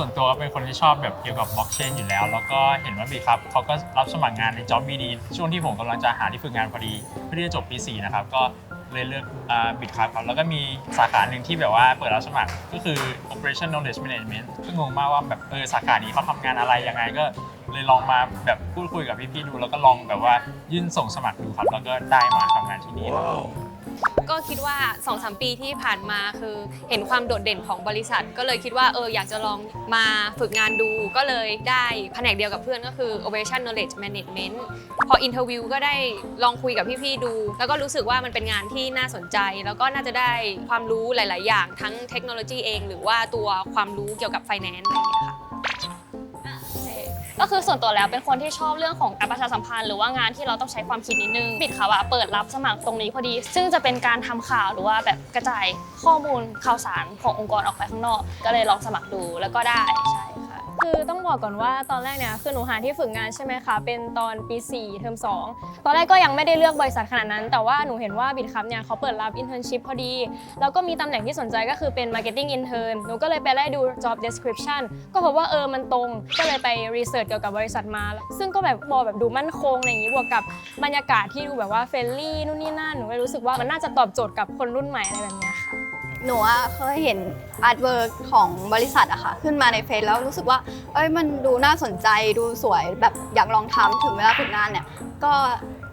ส่วนตัวเป็นคนที่ชอบแบบเกี่ยวกับบล็อกเชนอยู่แล้ว แล้วก็เห็นว่าบีครับเขาก็รับสมัครงานในจ็อบบีดีช่วงที่ผมกำลังจะหาที่ฝึกงานพอดีเพื่อที่จะจบปี4นะครับก็เลยเลือกบิดครับครับแล้วก็มีสาขาหนึ่งที่แบบว่าเปิดรับสมัครก็คือ operation knowledge management ก็งงมากว่าแบบเออสาขานี้เขาทำงานอะไรยังไงก็เลยลองมาแบบพูดคุยกับพี่ๆดู แล้วก็ลองแบบว่ายื่นส่งสมัครดูครับแล้วก็ได้มาทำงานที่นี่ครับ ก็คิดว่า 2-3 ปีที่ผ่านมาคือเห็นความโดดเด่นของบริษัท ก็เลยคิดว่าเอออยากจะลองมาฝึกงานดูก็เลยได้แผนกเดียวกับเพื่อนก็คือ Operation Knowledge Management พออินเทอร์วิวก็ได้ลองคุยกับพี่ๆดู แล้วก็รู้สึกว่ามันเป็นงานที่น่าสนใจ แล้วก็น่าจะได้ความรู้หลาย ๆ อย่างทั้งเทคโนโลยีเอง หรือว่าตัวความรู้เกี่ยวกับไฟแนนซ์อะไรอย่างเงี้ยค่ะ ก็คือส่วนตัวแล้วเป็นคนที่ชอบเรื่องของการประชาสัมพันธ์หรือว่างานที่เราต้องใช้ความคิดนิดนึงบิดเขาอะเปิดรับสมัครตรงนี้พอดี ซึ่งจะเป็นการทำข่าวหรือว่าแบบกระจายข้อมูลข่าวสารขององค์กรออกไปข้างนอก ก็เลยลองสมัครดูแล้วก็ได้ใช่ คือต้องบอกก่อนว่าตอนแรกเนี่ยคือหนูหาที่ฝึกงานใช่ไหมคะเป็นตอนปี 4 เทอม2 ตอนแรกก็ยังไม่ได้เลือกบริษัทขนาดนั้น แต่ว่าหนูเห็นว่าบิดคัพเนี่ยเขาเปิดรับอินเทอร์นชิพพอดี แล้วก็มีตำแหน่งที่สนใจก็คือเป็น Marketing Intern หนูก็เลยไปไล่ดู job description ก็พบว่าเออมันตรงก็เลยไปรีเสิร์ชเกี่ยวกับบริษัทมา ซึ่งก็แบบมอแบบดูมั่นคงอย่างนี้บวกกับบรรยากาศที่ดูแบบว่าเฟรนลี่นู่นนี่นั่นหนูเลยรู้สึกว่ามันน่าจะตอบโจทย์กับคนรุ่นใหม่อะไรแบบนี้ หนูอะเคยเห็นอาร์ตเวิร์กของบริษัทอะค่ะ ขึ้นมาในเฟซแล้วรู้สึกว่า เอ้ยมันดูน่าสนใจดูสวยแบบอยากลองทำถึงเวลาฝึกงานเนี่ย ก็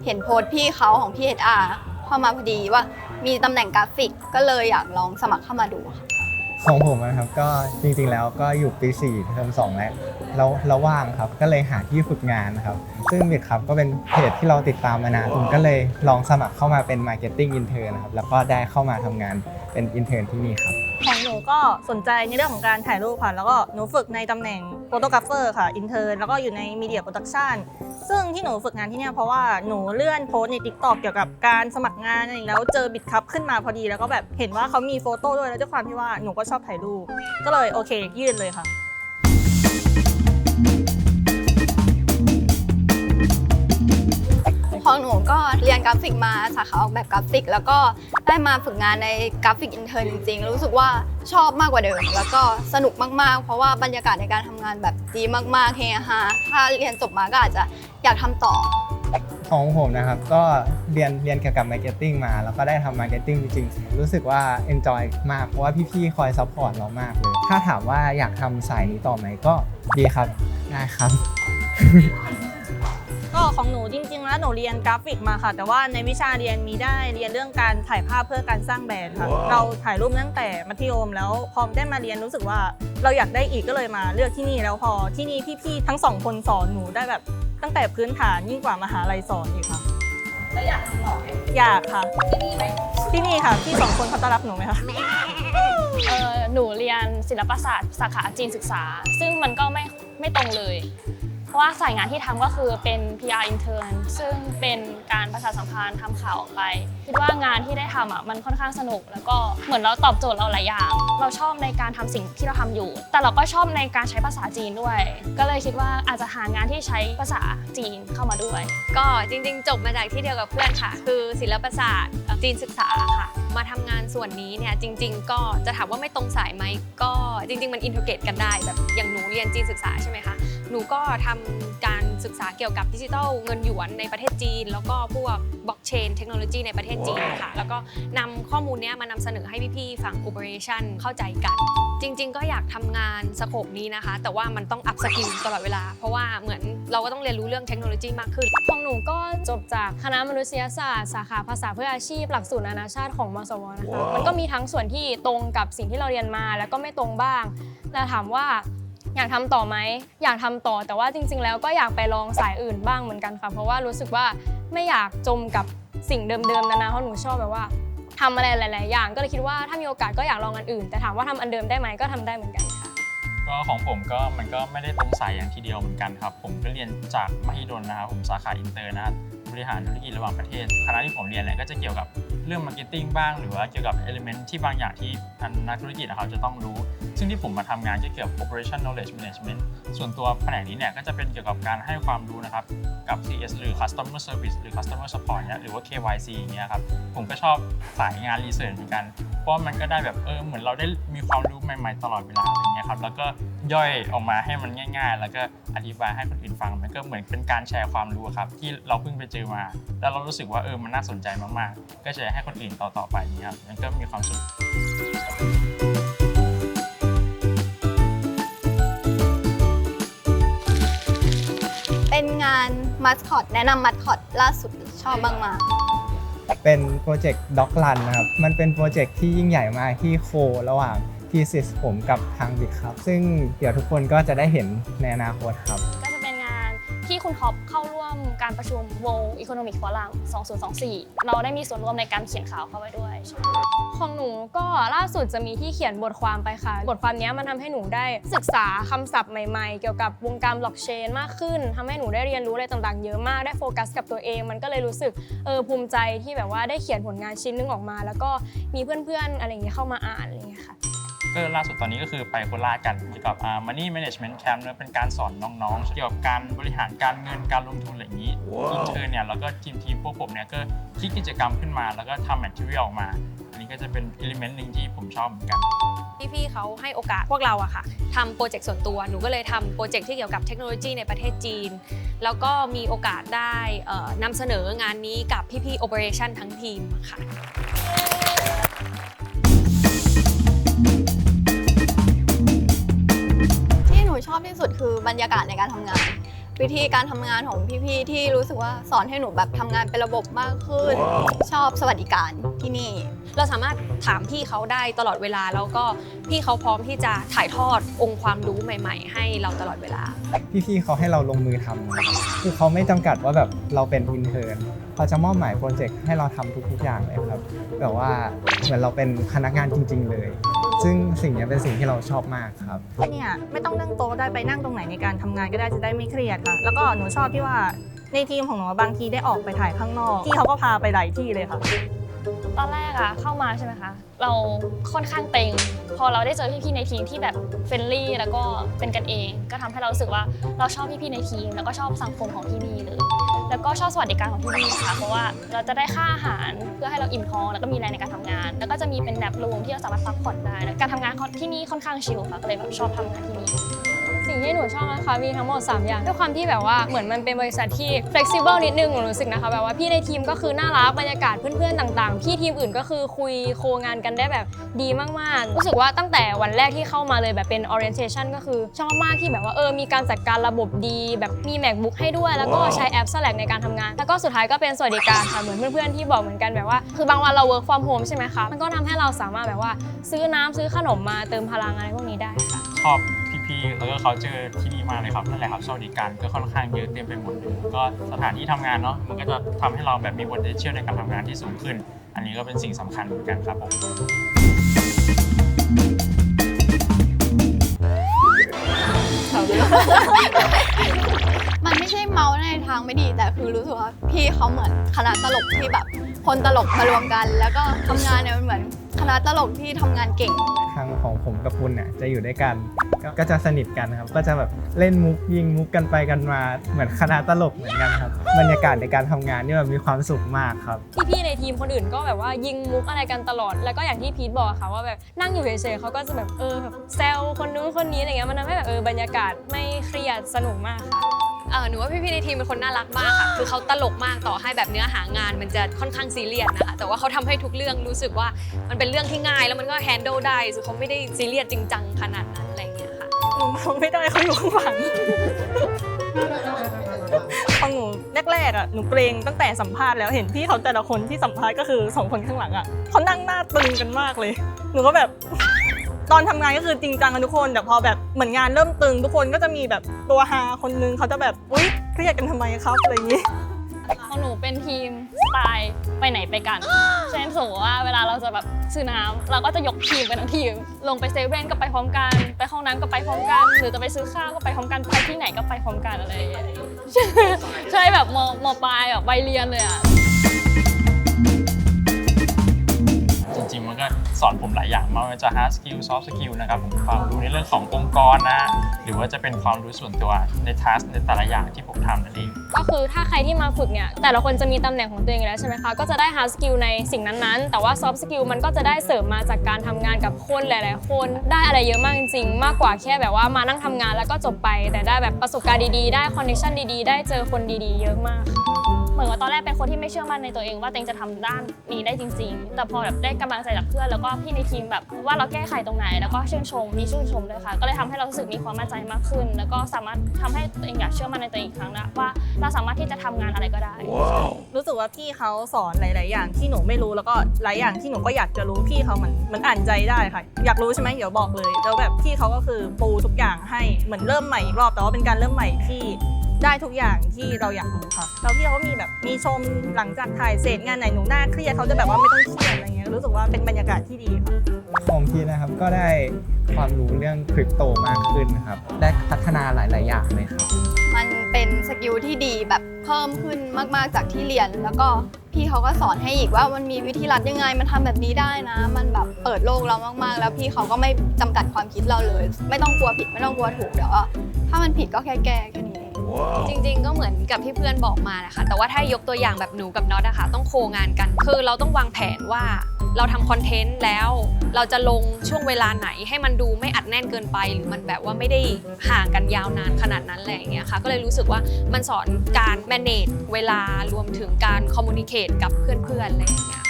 เห็นโพสต์พี่เขาของพี่เออาเข้ามาพอดีว่ามีตำแหน่งกราฟิกก็เลยอยากลองสมัครเข้ามาดูค่ะ ของผมนะครับก็จริงๆแล้วก็อยู่ปี4เทอม2แล้วแล้วเราว่างครับก็เลยหาที่ฝึกงานนะครับ ซึ่งเด็กครับก็เป็นเพจที่เราติดตามมานานผมก็เลยลองสมัครเข้ามาเป็น Marketing Intern นะครับแล้วก็ได้เข้ามาทำงานเป็น Intern ที่นี่ครับ ของหนูก็สนใจในเรื่องของการถ่ายรูปค่ะ แล้วก็หนูฝึกในตำแหน่งโฟโตกราฟเฟอร์ค่ะ อินเทอร์แล้วก็อยู่ในมีเดียโปรดักชัน ซึ่งที่หนูฝึกงานที่เนี่ยเพราะว่าหนูเลื่อนโพสต์ใน t ิ k t o k เกี่ยวกับการสมัครงานอะไรอย่างเงี้ยแล้วเจอบิดคัพขึ้นมาพอดีแล้วก็แบบเห็นว่าเขามีโฟโต้ด้วยแล้วด้วยความที่ว่าหนูก็ชอบถ่ายรูปก็เลยโอเค ยื่นเลยค่ะ ของหนูก็เรียนกราฟิกมาสาขาออกแบบกราฟิก แล้วก็ได้มาฝึกงานในกราฟิกอินเทอร์จริงๆ รู้สึกว่าชอบมากกว่าเดิม แล้วก็สนุกมากๆ เพราะว่าบรรยากาศในการทำงานแบบดีมากๆเฮฮาถ้าเรียนจบมาก็อาจจะอยากทำต่อ ของผมนะครับก็เรียนเรียนเกี่ยวกับ Marketing มา แล้วก็ได้ทำ Marketing จริงๆ รู้สึกว่า enjoy มากเพราะว่าพี่ๆคอยซัพพอร์ตเรามากเลยถ้าถามว่าอยากทำสายนี้ต่อไหมก็ดีครับได้ครับก็ ของหนูจริงๆ แล้วหนูเรียนกราฟิกมาค่ะ แต่ว่าในวิชาเรียนมีได้เรียนเรื่องการถ่ายภาพเพื่อการสร้างแบรนด์ค่ะ เราถ่ายรูปตั้งแต่มัธยมแล้วพอได้มาเรียนรู้สึกว่าเราอยากได้อีกก็เลยมาเลือกที่นี่แล้วพอที่นี่พี่ๆทั้งสองคนสอนหนูได้แบบตั้งแต่พื้นฐานยิ่งกว่ามหาลัยสอนอีกค่ะแล้วอยากทำต่ออยากค่ะ ที่นี่ไหมที่นี่ค่ะพี่สองคนเขาต้อนรับหนูไหมคะเออหนูเรียนศิลปศาสตร์สาขาจีนศึกษา ซึ่งมันก็ไม่ไม่ตรงเลย เพราะว่าสายงานที่ทำก็คือเป็น PR intern ซึ่งเป็นการประชาสัมพันธ์ทำข่าวออกไป คิดว่างานที่ได้ทำอะมันค่อนข้างสนุก แล้วก็เหมือนเราตอบโจทย์เราหลายอย่าง เราชอบในการทำสิ่งที่เราทำอยู่ แต่เราก็ชอบในการใช้ภาษาจีนด้วย ก็เลยคิดว่าอาจจะหางานที่ใช้ภาษาจีนเข้ามาด้วย ก็จริงๆ จบมาจากที่เดียวกับเพื่อนค่ะ คือศิลปศาสตร์จีนศึกษาค่ะ มาทำงานส่วนนี้เนี่ยจริง ๆ ก็จะถามว่าไม่ตรงสายไหมก็จริง ๆ มันอินทิเกรตกันได้แบบอย่างหนูเรียนจีนศึกษาใช่ไหมคะหนูก็ทำการศึกษาเกี่ยวกับดิจิทัลเงินหยวนในประเทศจีน แล้วก็พวก บล็อกเชนเทคโนโลยีในประเทศจีนค่ะ แล้วก็นำข้อมูลเนี้ยมานำเสนอให้พี่ๆฝั่ง Operation เข้าใจกัน จริง ๆ ก็อยากทำงานสโคปนี้นะคะ แต่ว่ามันต้องอัพสกิลตลอดเวลา เพราะว่าเหมือนเราก็ต้องเรียนรู้เรื่องเทคโนโลยีมากขึ้น ของหนูก็จบจากคณะมนุษยศาสตร์ สาขาภาษาเพื่ออาชีพหลักสูตรนานาชาติของมสวนะคะ มันก็มีทั้งส่วนที่ตรงกับสิ่งที่เราเรียนมา แล้วก็ไม่ตรงบ้าง แต่ถามว่าอยากทำต่อไหม อยากทำต่อแต่ว่าจริง ๆ แล้วก็อยากไปลองสายอื่นบ้างเหมือนกันค่ะ เพราะว่ารู้สึกว่า ไม่อยากจมกับสิ่งเดิมๆนานๆเพราะหนูชอบแบบว่าทำอะไรหลาย ๆ อย่าง ก็เลยคิดว่าถ้ามีโอกาสก็อยากลองอันอื่น แต่ถามว่าทำอันเดิมได้ไหมก็ทำได้เหมือนกันค่ะ ก็ของผมก็มันก็ไม่ได้ตรงสายอย่างทีเดียวเหมือนกันครับ ผมก็เรียนจากมหิดลนะครับผมสาขาอินเตอร์นะครับบริหารธุรกิจระหว่างประเทศคณะที่ผมเรียนเนี่ยก็จะเกี่ยวกับเรื่องมาร์เก็ตติ้งบ้าง หรือว่าเกี่ยวกับเอลิเมนต์ที่บางอย่างที่นักธุรกิจนะครับจะต้องรู้ ซึ่งที่ผมมาทำงานเกี่ยวกับ operation knowledge management ส่วนตัวแผนกนี้เนี่ยก็จะเป็นเกี่ยวกับการให้ความรู้นะครับกับ CS หรือ customer service หรือ customer support เนี่ยหรือว่า KYC อย่างเงี้ยครับผมก็ชอบสายงานรีเสิร์ชเหมือนกัน เพราะมันก็ได้แบบเออเหมือนเราได้มีความรู้ใหม่ๆตลอดเวลาอะไรเงี้ยครับแล้วก็ย่อยออกมาให้มันง่าย ๆ แล้วก็อธิบายให้คนอื่นฟังมันก็เหมือนเป็นการแชร์ความรู้ครับที่เราเพิ่งไปเจอมา แล้วเรารู้สึกว่าเออมันน่าสนใจมากๆ ก็แชร์ให้คนอื่นต่อๆไปอย่างเงี้ยครับมันก็มีความสุข มัสคอตแนะนำมัสคอตล่าสุดชอบบ้างมากเป็นโปรเจกต์ด็อกลันนะครับ มันเป็นโปรเจกต์ที่ยิ่งใหญ่มากที่โคระหว่างทีสิสผมกับทางบิกครับ ซึ่งเดี๋ยวทุกคนก็จะได้เห็นในอนาคตครับก็ ที่คุณท็อปเข้าร่วมการประชุม World Economic Forum 2024 เราได้มีส่วนร่วมในการเขียนข่าวเข้าไปด้วย ของหนูก็ล่าสุดจะมีที่เขียนบทความไปค่ะ บทความนี้มันทำให้หนูได้ศึกษาคำศัพท์ใหม่ๆ เกี่ยวกับวงการบล็อกเชนมากขึ้นทำให้หนูได้เรียนรู้อะไรต่างๆ เยอะมากได้โฟกัสกับตัวเอง มันก็เลยรู้สึกเออภูมิใจที่แบบว่าได้เขียนผลงานชิ้นนึงออกมา แล้วก็มีเพื่อนๆอะไรอย่างเงี้ยเข้ามาอ่านอะไรอย่างเงี้ยค่ะ ก็ล่าสุดตอนนี้ก็คือไปโคราชกันเกี่ยวกับอ่า money management camp เนี่ยเป็นการสอนน้องๆ เกี่ยวกับการบริหารการเงินการลงทุนอะไรอย่างนี้อินเทอร์เนี่ยแล้วก็ทีมทีมพวกผมเนี่ยก็คิดกิจกรรมขึ้นมา แล้วก็ทำแมทเทียลออกมา อันนี้ก็จะเป็นอิเลเมนต์หนึ่งที่ผมชอบเหมือนกันพี่ๆเขาให้โอกาสพวกเราอะค่ะทำโปรเจกต์ส่วนตัว หนูก็เลยทำโปรเจกต์ที่เกี่ยวกับเทคโนโลยีในประเทศจีน แล้วก็มีโอกาสได้เอ่อนำเสนองานนี้กับพี่ๆ Operation ทั้งทีมค่ะ อบที่สุดคือบรรยากาศในการทำงาน วิธีการทำงานของพี่ๆที่รู้สึกว่าสอนให้หนูแบบทำงานเป็นระบบมากขึ้น ชอบสวัสดิการที่นี่ เราสามารถถามพี่เขาได้ตลอดเวลาแล้วก็พี่เขาพร้อมที่จะถ่ายทอดองค์ความรู้ใหม่ ๆ ให้เราตลอดเวลา พี่ๆเขาให้เราลงมือทำนะครับคือเขาไม่จำกัดว่าแบบเราเป็นอินเทอร์นเขาจะมอบหมายโปรเจกต์ให้เราทำทุกๆอย่างเลยครับแบบว่าเหมือนเราเป็นพนักงานจริง ๆ เลย ซึ่งสิ่งเนี้ยเป็นสิ่งที่เราชอบมากครับ เนี่ยไม่ต้องนั่งโต๊ะได้ไปนั่งตรงไหนในการทำงานก็ได้จะได้ไม่เครียดค่ะ แล้วก็หนูชอบที่ว่าในทีมของหนูบางทีได้ออกไปถ่ายข้างนอกที่เขาก็พาไปหลายที่เลยค่ะ ตอนแรกอะเข้ามาใช่ไหมคะเราค่อนข้างเต็ง พอเราได้เจอพี่ๆในทีมที่แบบเฟรนลี่แล้วก็เป็นกันเอง ก็ทำให้เรารู้สึกว่าเราชอบพี่ๆในทีม แล้วก็ชอบสังคมของที่นี่เลย แล้วก็ชอบสวัสดิการของที่นี่ค่ะ เพราะว่าเราจะได้ค่าอาหารเพื่อให้เราอิ่มท้องแล้วก็มีแรงในการทำงาน แล้วก็จะมีเป็นแบบรูมที่เราสามารถพักผ่อนได้ การทำงานที่นี่ค่อนข้างชิลค่ะ ก็เลยแบบชอบทำงานที่นี่ สิ่งที่หนูชอบนะคะมีทั้งหมด 3 อย่างด้วยความที่แบบว่าเหมือนมันเป็นบริษัทที่ flexible นิดนึงหนูรู้สึกนะคะแบบว่าพี่ในทีมก็คือน่ารักบรรยากาศเพื่อนๆต่างๆ พี่ทีมอื่นก็คือคุยโคงานกันได้แบบดีมากๆ รู้สึกว่าตั้งแต่วันแรกที่เข้ามาเลยแบบเป็น orientation ก็คือชอบมากที่แบบว่าเออมีการจัดการระบบดี แบบมี macbook ให้ด้วย แล้วก็ใช้แอป Slack ในการทำงาน แล้วก็สุดท้ายก็เป็นสวัสดิการค่ะเหมือนเพื่อนๆที่บอกเหมือนกันแบบว่า คือบางวันเรา work from home ใช่ไหมคะมันก็ทำให้เราสามารถแบบว่า ซื้อน้ำซื้อขนมมาเติมพลังอะไรพวกนี้ได้ค่ะชอบพี่ๆ แล้วก็เขาเจอที่นี่มากเลยครับนั่นแหละครับสวัสดิการก็ค่อนข้างเยอะเต็มไปหมดเลยก็สถานที่ทำงานเนาะมันก็จะทำให้เราแบบมี potential ในการทำงานที่สูงขึ้น อันนี้ก็เป็นสิ่งสำคัญเหมือนกันครับผมมันไม่ใช่เมาส์ในทางไม่ดีแต่คือรู้สึกว่าพี่เขาเหมือนคณะตลกที่แบบ คนตลกมารวมกัน แล้วก็ทำงานเนี่ยมันเหมือนคณะตลกที่ทำงานเก่งทางของผมกับคุณเนี่ยจะอยู่ด้วยกันก็ ก็จะสนิทกันครับก็จะแบบเล่นมุกยิงมุกกันไปกันมาเหมือนคณะตลกเหมือนกันครับบรรยากาศในการทำงานนี่แบบมีความสุขมากครับ พี่ๆในทีมคนอื่นก็แบบว่ายิงมุกอะไรกันตลอด แล้วก็อย่างที่พีทบอกอะค่ะว่าแบบนั่งอยู่เฉยๆเขาก็จะแบบเออแบบแซวคนนู้นคนนี้อะไรเงี้ยมันทำให้แบบเออบรรยากาศไม่เครียดสนุกมากค่ะ เออหนูว่าพี่ๆในทีมเป็นคนน่ารักมากค่ะ คือเขาตลกมากต่อให้แบบเนื้อหางานมันจะค่อนข้างซีเรียสนะคะ แต่ว่าเขาทำให้ทุกเรื่องรู้สึกว่ามันเป็นเรื่องที่ง่ายแล้วมันก็แฮนด์ลได้คือเขาไม่ได้ซีเรียสจริงจังขนาดนั้น อะไรอย่างเงี้ยค่ะหนูมองไม่ได้เขาอยู่ข้างหลังของหนูแรกๆอะหนูเกรงตั้งแต่สัมภาษณ์แล้วเห็นพี่เขาแต่ละคนที่สัมภาษณ์ก็คือสองคนข้างหลังอะเขานั่งหน้าตึงกันมากเลย หนูก็แบบ ตอนทำงานก็คือจริงจังกันทุกคนแต่พอแบบเหมือนงานเริ่มตึง ทุกคนก็จะมีแบบตัวฮาคนนึงเขาจะแบบอุ๊ยเครียดกันทำไมครับอะไรอย่างนี้ ของหนูเป็นทีมสไตล์ไปไหนไปกัน เช่นสมมติว่าเวลาเราจะแบบซื้อน้ำเราก็จะยกทีมไปทั้งทีม ลงไปเซเว่นก็ไปพร้อมกัน ไปห้องน้ำก็ไปพร้อมกัน หรือจะไปซื้อข้าวก็ไปพร้อมกัน ไปที่ไหนก็ไปพร้อมกันอะไรอย่างเงี้ยใช่แบบมมปลายแบบใบเรียนเลยอะ สอนผมหลายอย่างไมากว่าจะ hard skill soft skill นะครับผมความรู้ในเรื่องขององค์กรนะหรือว่าจะเป็นความรู้ส่วนตัวใน task ในแต่ละอย่างที่ผมทำนั่นเอง ก็คือถ้าใครที่มาฝึกเนี่ยแต่ละคนจะมีตำแหน่งของตัวเองอยู่แล้วใช่ไหมคะก็จะได้ hard skill ในสิ่งนั้นๆ แต่ว่า soft skill มันก็จะได้เสริมมาจากการทำงานกับคนหลาย ๆ คนได้อะไรเยอะมากจริง ๆ มากกว่าแค่แบบว่ามานั่งทำงานแล้วก็จบไป แต่ได้แบบประสบการณ์ดีๆ ได้ connection ดีๆ ได้เจอคนดีๆ เยอะมาก เหมือนว่าตอนแรกเป็นคนที่ไม่เชื่อมั่นในตัวเองว่าตัวเองจะทำด้านนี้ได้จริง ๆ แต่พอแบบได้กำลังใจจากเพื่อนแล้วก็พี่ในทีมแบบว่าเราแก้ไขตรงไหน แล้วก็ชื่นชมมีชื่นชมด้วยค่ะ ก็เลยทำให้เรารู้สึกมีความมั่นใจมากขึ้น แล้วก็สามารถทำให้ตัวเองอยากเชื่อมั่นในตัวเองอีกครั้งนะว่าเราสามารถที่จะทำงานอะไรก็ได้ รู้สึกว่าพี่เขาสอนหลาย ๆ อย่างที่หนูไม่รู้แล้วก็หลายอย่างที่หนูก็อยากจะรู้พี่เขาเหมือนเหมือนอ่านใจได้ค่ะ อยากรู้ใช่ไหมเดี๋ยวบอกเลยแล้วแบบพี่เขาก็คือปูทุกอย่างให้เหมือนเริ่มใหม่อีกรอบแต่ว่าเป็นการเริ่มใหม่ที่ ได้ทุกอย่างที่เราอยากรู้ค่ะแล้วพี่เขาก็มีแบบมีชมหลังจากถ่ายเสร็จงานไหนหนูน่าเครียดเขาจะแบบว่าไม่ต้องเครียดอะไรเงี้ยรู้สึกว่าเป็นบรรยากาศที่ดีค่ะ ของพี่นะครับก็ได้ความรู้เรื่องคริปโตมากขึ้นครับได้พัฒนาหลาย ๆ อย่างเลยครับ มันเป็นสกิลที่ดีแบบเพิ่มขึ้นมาก ๆ จากที่เรียน แล้วก็พี่เขาก็สอนให้อีกว่ามันมีวิธีรัดยังไง มันทำแบบนี้ได้นะ มันแบบเปิดโลกเรามาก ๆ แล้วพี่เขาก็ไม่จำกัดความคิดเราเลย ไม่ต้องกลัวผิดไม่ต้องกลัวถูกเดี๋ยวว่าถ้ามันผิดก็แค่แก้แค่นี้เอง จริง ๆ ก็เหมือนกับที่เพื่อนบอกมานะคะ แต่ว่าถ้ายกตัวอย่างแบบหนูกับน็อตอะค่ะต้องโคงานกัน คือเราต้องวางแผนว่าเราทำคอนเทนต์แล้ว เราจะลงช่วงเวลาไหนให้มันดูไม่อัดแน่นเกินไป หรือมันแบบว่าไม่ได้ห่างกันยาวนานขนาดนั้นอะไรอย่างเงี้ยค่ะ ก็เลยรู้สึกว่ามันสอนการ manage เวลารวมถึงการ communicate กับเพื่อนๆอะไรอย่างเงี้ย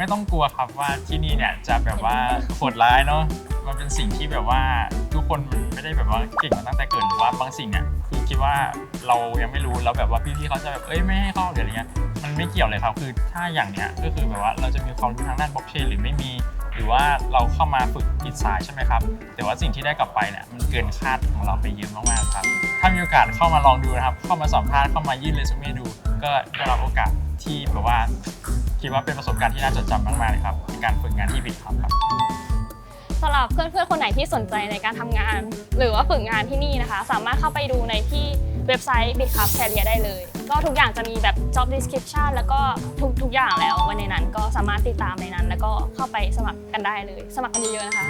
ไม่ต้องกลัวครับว่าที่นี่เนี่ยจะแบบว่าโหดร้ายเนาะมันเป็นสิ่งที่แบบว่าทุกคนไม่ได้แบบว่าเก่งมาตั้งแต่เกิดหรือว่าบางสิ่งเนี่ยคือคิดว่าเรายังไม่รู้แล้วแบบว่าพี่ๆเขาจะแบบเอ้ยไม่ให้เข้าหรืออะไรเงี้ยมันไม่เกี่ยวเลยครับคือถ้าอย่างเนี้ยก็คือแบบว่าเราจะมีความรู้ทางด้านบล็อกเชนหรือไม่มี หรือว่าเราเข้ามาฝึกอินสายใช่ไหมครับแต่ว่าสิ่งที่ได้กลับไปเนี่ยมันเกินคาดของเราไปเยอะมากๆครับถ้ามีโอกาสเข้ามาลองดูนะครับเข้ามาสัมภาษณ์เข้ามายื่นเรซูเม่ดู ก็ได้รับโอกาสที่แบบว่า คิดว่าเป็นประสบการณ์ที่น่าจดจำมากๆเลยครับในการฝึกงานที่บิดครับครับ สำหรับเพื่อนๆ คนไหนที่สนใจในการทำงาน หรือว่าฝึกงานที่นี่นะคะ สามารถเข้าไปดูในที่เว็บไซต์ BitHub Career ได้เลย ก็ทุกอย่างจะมีแบบ job description แล้วก็ทุกทุกอย่างแล้วไว้ในนั้นก็สามารถติดตามในนั้น แล้วก็เข้าไปสมัครกันได้เลย สมัครกันเยอะๆนะคะ